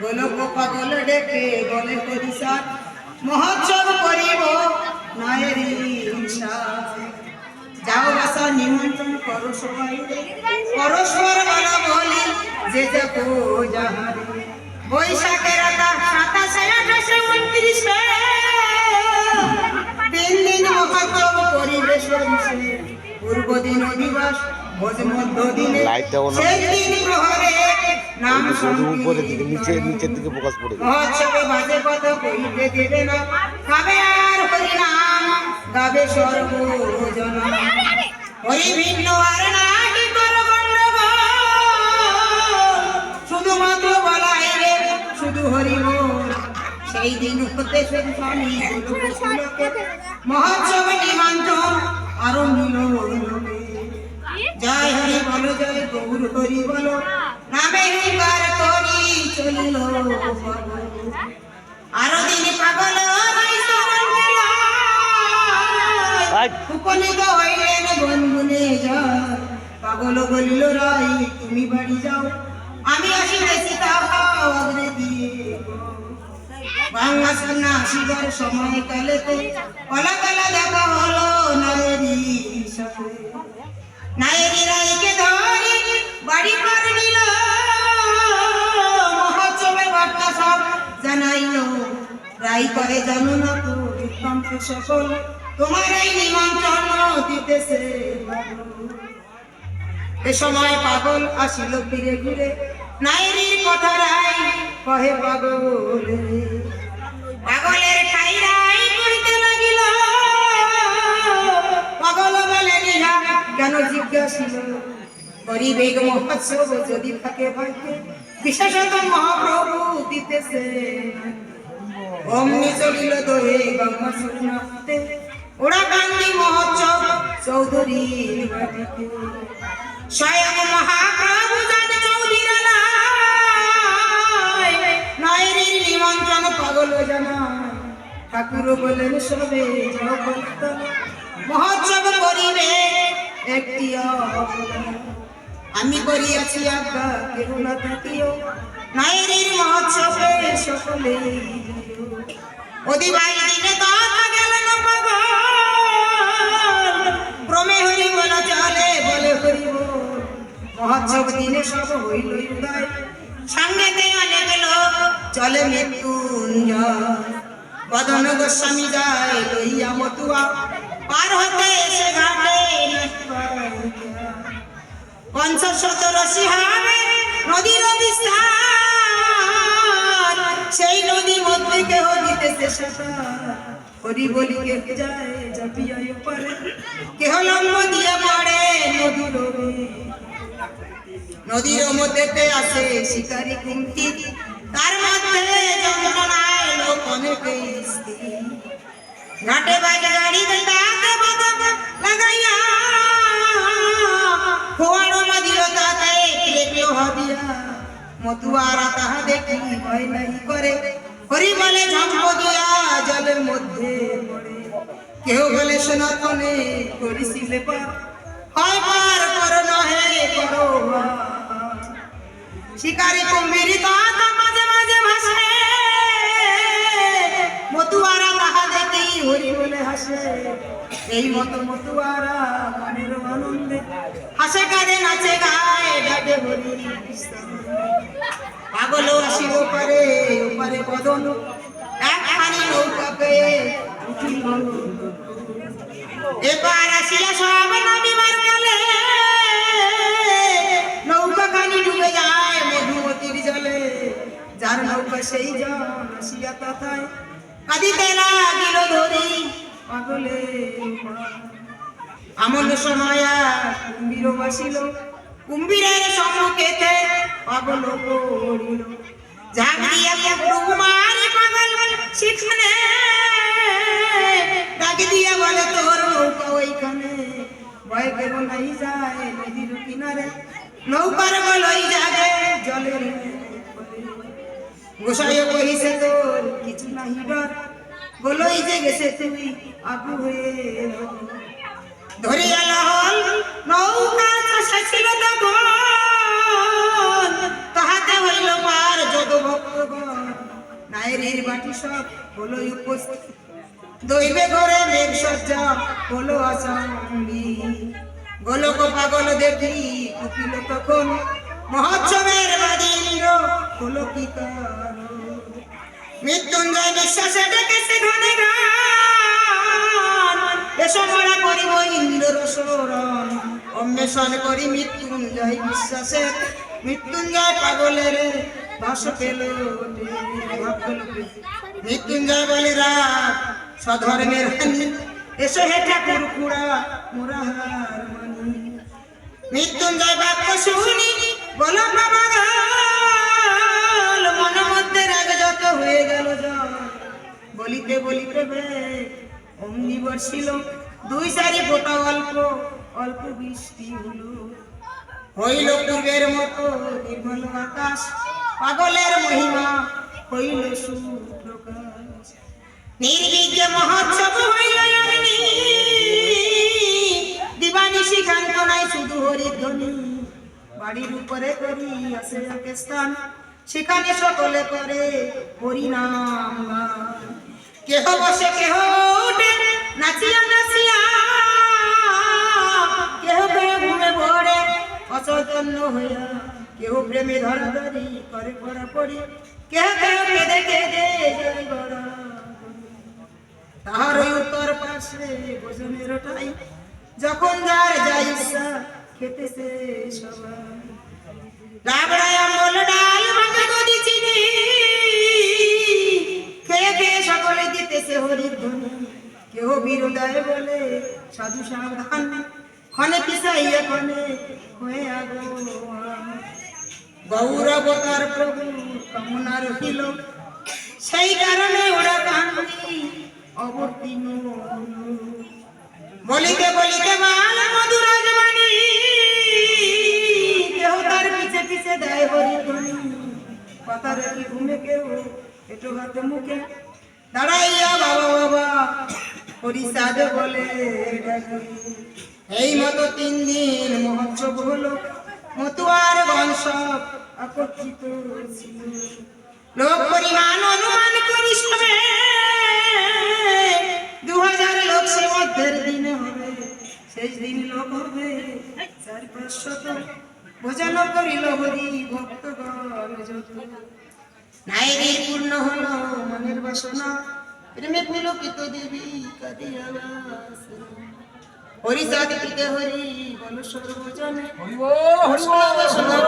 গোলক পাগল ডেকে বলে পরিষদ মহোৎসব করিব নয়ের ইচ্ছা যাও বাসা নিমন্ত্রণ করো সবাই। পরস্পর বলা বলি যে যাব যাহারে। বৈশাখের সাতাশে আঠাশে উনত্রিশে। তিন দিন মহোৎসব পরিবেশ। পূর্ব দিন অধিবাস ভোজ মধ্য। সেই দিন প্রহরে নাম শুধু উপরের দিকে নিচে নিচের দিকে ফোকাস পড়ে বাজে কথা কইতে দেবে না। আর হরি নাম গাবে সর্বজন হরি ভিন্ন আর। নাহি কর গণ্ডগোল। শুধুমাত্র বলাই রে শুধু হরি সেই দিন হতে গুরুকুলকে মহোৎসবে নিমন্ত্রণ আরও মিল জয় হরি বলো জয় গৌর হরি বলো। নামে হুঙ্কার করি চলিল আরও দিন পাগল। উপনীত হইলেন বনগুনে যায় পাগল বলিল রাই তুমি বাড়ি যাও। আমি আসিতেছি তাহাও অগ্রে দিয়ে বাংলা সন্না আসিবার সময় কালেতে কলা কলা দেখা হলো নায়েরি সাথে নায়েরি রাইকে ধরে রাই করে জানো না তো বিক্রম সকল তোমার এই নিমন্ত্রণ দিতেছে এ সময় পাগল আসিল ফিরে ঘুরে নায়েরির কথা রাই কহে পাগল। পাগলের ঠাই রাই কইতে লাগিল। পাগল বলে নিহা, কেন জিজ্ঞাসিল? হরিবেগ মহোৎসব যদি থাকে ভাগ্যে বিশেষত মহাপ্রভু দিতেছে। অমনি চলিল দোহে গঙ্গা সুরনাথে ওরা গান্ধী মহোৎসব চৌধুরী স্বয়ং মহাপ্রভু যান চৌধুরী নয়রির নিমন্ত্রণ পাগল জানায় ঠাকুর বলেন, সবে কলকাতা মহোৎসব করিবে একটি। আমি করিয়াছি আজ্ঞা কেউ না থাকিও নায়েরির মহোৎসবে সকলে অধিবাই দিনে তথা গেলেন পাগল ক্রমে হরি বলা চলে, বলে হরি চলে মৃত্যুঞ্জয়। বদন গোস্বামী যায় লইয়া মতুয়া। পার হতে এসে ঘাটে রশি হাবে নদীর দিতেছে সাঁতার হরি বলি কেহ যায় চাপিয়া পারে কেহ লম্ব দিয়ে পড়ে নদীর। নদীর মধ্যেতে আছে শিকারি কুমতি তার মধ্যে যন্ত্রণায় লোক স্থির। ঘাটে বাজে গাড়ি দাঁতে বাদা লাগাইয়া। মতুয়ারা তাহা দেখি ভয় নাই করে। হরি বলে ঝম্প দিয়া জলের মধ্যে কেউ বলে, সনাতনে করিছিলে পার হয় পার কর নহে করো শিকারি কুম্ভীর মাঝে মাঝে ভাসে। মতুয়ারা তাহা দেখেই হরি বলে হাসে। এই মতো মতুয়ারা মনের আনন্দে হাসে কাঁদে, নাচে, গায়ে, ডাকে হরি বদন একখানি নৌকা পেয়ে এবার আসিয়া সব নামিবার কালে নৌকা খানি ডুবে যায় মধুমতির জলে। যার নৌকা সেই জন আসিয়া তথায় কাঁদিতে লাগিল ধরি পাগলে আমল সময় কুম্ভীর বাসিল, কুম্ভীরের সম্মুখেতে পাগল পড়িল ঝাঁকড়িয়া ডুব মারি নৌকার গলই যাবে জলের গোসাই কহিছে তোর কিছু নাহি ডর গলই যে গেছে তুই আগু হয়ে ধরিয়া লহল নৌকা চাষা ছিল তখন। তাহাতে হইল পার কত ভক্তগণ। নায়ের বাটি সব হলো উপস্থিত। দৈবে ঘরে মেঘ সজ্জা হলো আসামি। গোলক পাগল দেখি কুপিল তখন। মহোৎসবের কি কারণ? মৃত্যুঞ্জয় বিশ্বাসে ডেকেছে ঘনে গান। এসো মরা করিব ইন্দ্র শরণ। অন্বেষণ করি মৃত্যুঞ্জয় বিশ্বাসে। মৃত্যুঞ্জয় পাগলের ভাস পেল মৃত্যুঞ্জয় বলে রাত স্বধর্মের হানি। এসো হে ঠাকুর, কুড়া মোরা হার মানি মৃত্যুঞ্জয় বাক্য শুনি, বলো বাবা মন মধ্যে রাগ যত হয়ে গেল বলিতে বলিতে বে অমনি বর্ষিল দুই সারি ফোটা অল্প অল্প বৃষ্টি হলো। হইল পূর্বের মতো নির্মল আকাশ, পাগলের মহিমা হইল সুপ্রকাশ। নির্বিঘ্নে মহোৎসব হইল বাড়ির উপরে করি আসে ওকে স্থান, সেখানে সকলে করে হরিনাম। কেহ বসে, কেহ উঠে নাচিয়া নাচিয়া। কেহ কেহ ঘুমে পড়ে, অচৈতন্য হইয়া। কেহ প্রেমে ধরাধরি করে পড়া পড়ি। কেহ কেহ কেঁদে কেঁদে তাহার উত্তর পাশে ভোজনের ঠাই যখন যার যাই খেতেছে সবাই। লাবড়ায় আমল ডাল ভাঙা নদী চিনি। খেয়ে খেয়ে সকলে দিতেছে হরির ধ্বনি। কেহ বিরোধায় বলে, সাধু সাবধান। ক্ষণে পিছাইয়া ক্ষণে হয়ে আগো গৌরবতার প্রভু, কামনা রহিল। সেই কারণে ওরা কান্দি, অবতীর্ণ বলিতে বলিতে মাল মধুরাজ কেহ পিছে দেয় হরি ধ্বনি কথা রাখি ঘুমে কেউ, একটু হাতে মুখে। দাঁড়াইয়া বাবা বাবা, হরি বলে এই মতো তিন দিন মহোৎসব হলো। মতুয়ার বংশ একত্রিত লোক পরিমাণ অনুমান করি সবে দু হাজার লোক সে মধ্যের দিনে হবে। শেষ দিন লোক হবে চার পাঁচশত ভোজন করিল হরি ভক্তগণ নাইরে পূর্ণ হল মনের বাসনা প্রেমে পুলকিত দেবী কাদিয়া। হরি সাধিতে হরি বল সর্বজনে হরি হরি বল।